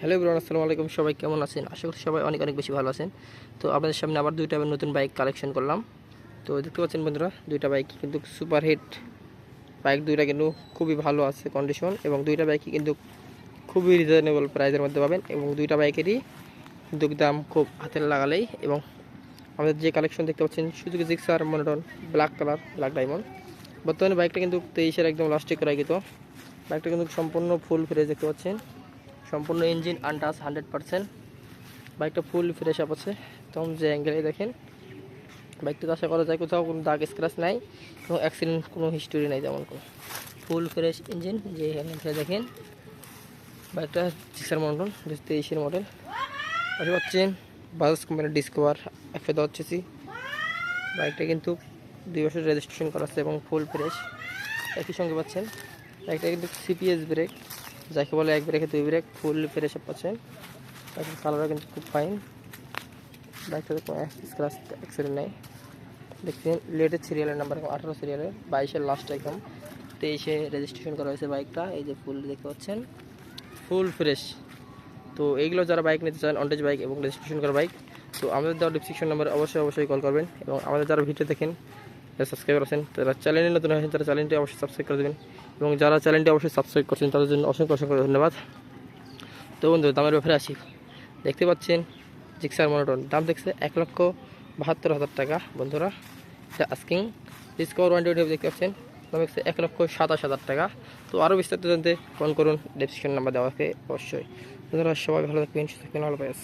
Hello Ibrahim আসসালামু আলাইকুম। সবাই কেমন আছেন? আশা করি সবাই অনেক অনেক বেশি ভালো আছেন। তো আপনাদের সামনে আবার দুইটা আমি নতুন বাইক কালেকশন করলাম। তো দেখতে পাচ্ছেন বন্ধুরা, দুইটা বাইক কিন্তু সুপার হিট বাইক দুইটা কিন্তু খুবই ভালো আছে কন্ডিশন এবং দুইটা বাইকই কিন্তু খুবই রিজনেবল প্রাইসের মধ্যে পাবেন এবং দুইটা বাইকেরই কিন্তু দাম খুব হাতের লাগালেই এবং আমাদের যে কালেকশন দেখতে পাচ্ছেন সুযোগ Gixxer monotone black colour black diamond বর্তমানে বাইকটা কিন্তু তেইশের একদম লাস্টে করা গেত। বাইকটা কিন্তু সম্পূর্ণ ফুল ফ্রেজ দেখতে পাচ্ছেন। সম্পূর্ণ ইঞ্জিন আনটাস হান্ড্রেড পারসেন্ট বাইকটা ফুল ফ্রেশ আপ আছে। তখন যে অ্যাঙ্গেলে দেখেন। বাইকটা আশা করা যায় কোথাও, কোনো দাগ স্ক্র্যাচ নাই। কোনো অ্যাক্সিডেন্ট কোনো হিস্টোরি নাই তেমন কোনো। ফুল ফ্রেশ ইঞ্জিন যে এখানে দেখেন। বাইকটা সিক্সার মডেল দু তেইশের মডেল পাশে পাচ্ছেন বাজাজ কোম্পানির ডিসকভার এফে দশ সিসি বাইকটা কিন্তু দুই বছর রেজিস্ট্রেশন করা আছে এবং ফুল ফ্রেশ একই সঙ্গে পাচ্ছেন। বাইকটা কিন্তু সিপিএস ব্রেক যাকে বলে এক ব্রেকে দুই ব্রেক ফুল ফ্রেশ পাচ্ছেন বাইকের কালারও কিন্তু খুব ফাইন বাইকটাতে কোনো স্ক্রাচ অ্যাক্সিডেন্ট নেই। দেখছেন লেটেস্ট সিরিয়ালের নাম্বার আঠারো সিরিয়ালের বাইশের লাস্ট একদম। তেইশে রেজিস্ট্রেশন করা হয়েছে বাইকটা এই যে ফুল দেখতে পাচ্ছেন। ফুল ফ্রেশ তো এইগুলো যারা বাইক নিতে চান অন্টেজ বাইক এবং রেজিস্ট্রেশন করা বাইক তো আমাদের দেওয়া ডিসক্রিপশন নাম্বার অবশ্যই অবশ্যই কল করবেন। এবং আমাদের যারা ভিডিও দেখেন যারা সাবস্ক্রাইব আছেন তারা চ্যানেলে নতুন আছেন, তারা চ্যানেলটি অবশ্যই সাবস্ক্রাইব করে দেবেন। এবং যারা চ্যানেলটি অবশ্যই সাবস্ক্রাইব করছেন, তাদের জন্য অসংখ্য অসংখ্য ধন্যবাদ। তো বন্ধু, দামের ব্যাপারে আসি। দেখতে পাচ্ছেন জিক্সার মনোটন। দাম দেখছে এক লক্ষ বাহাত্তর হাজার টাকা। বন্ধুরা, এটা আস্কিং ডিসকভার ওয়ান টোয়েন্টি দেখতে পাচ্ছেন। দাম দেখছে এক লক্ষ সাতাশ হাজার টাকা। তো আরও বিস্তারিত জানতে ফোন করুন ডিসক্রিপশন নাম্বার দেওয়া আছে অবশ্যই। বন্ধুরা, সবাই ভালো থাকবেন, সুস্থ থাকবেন ভালো পাইস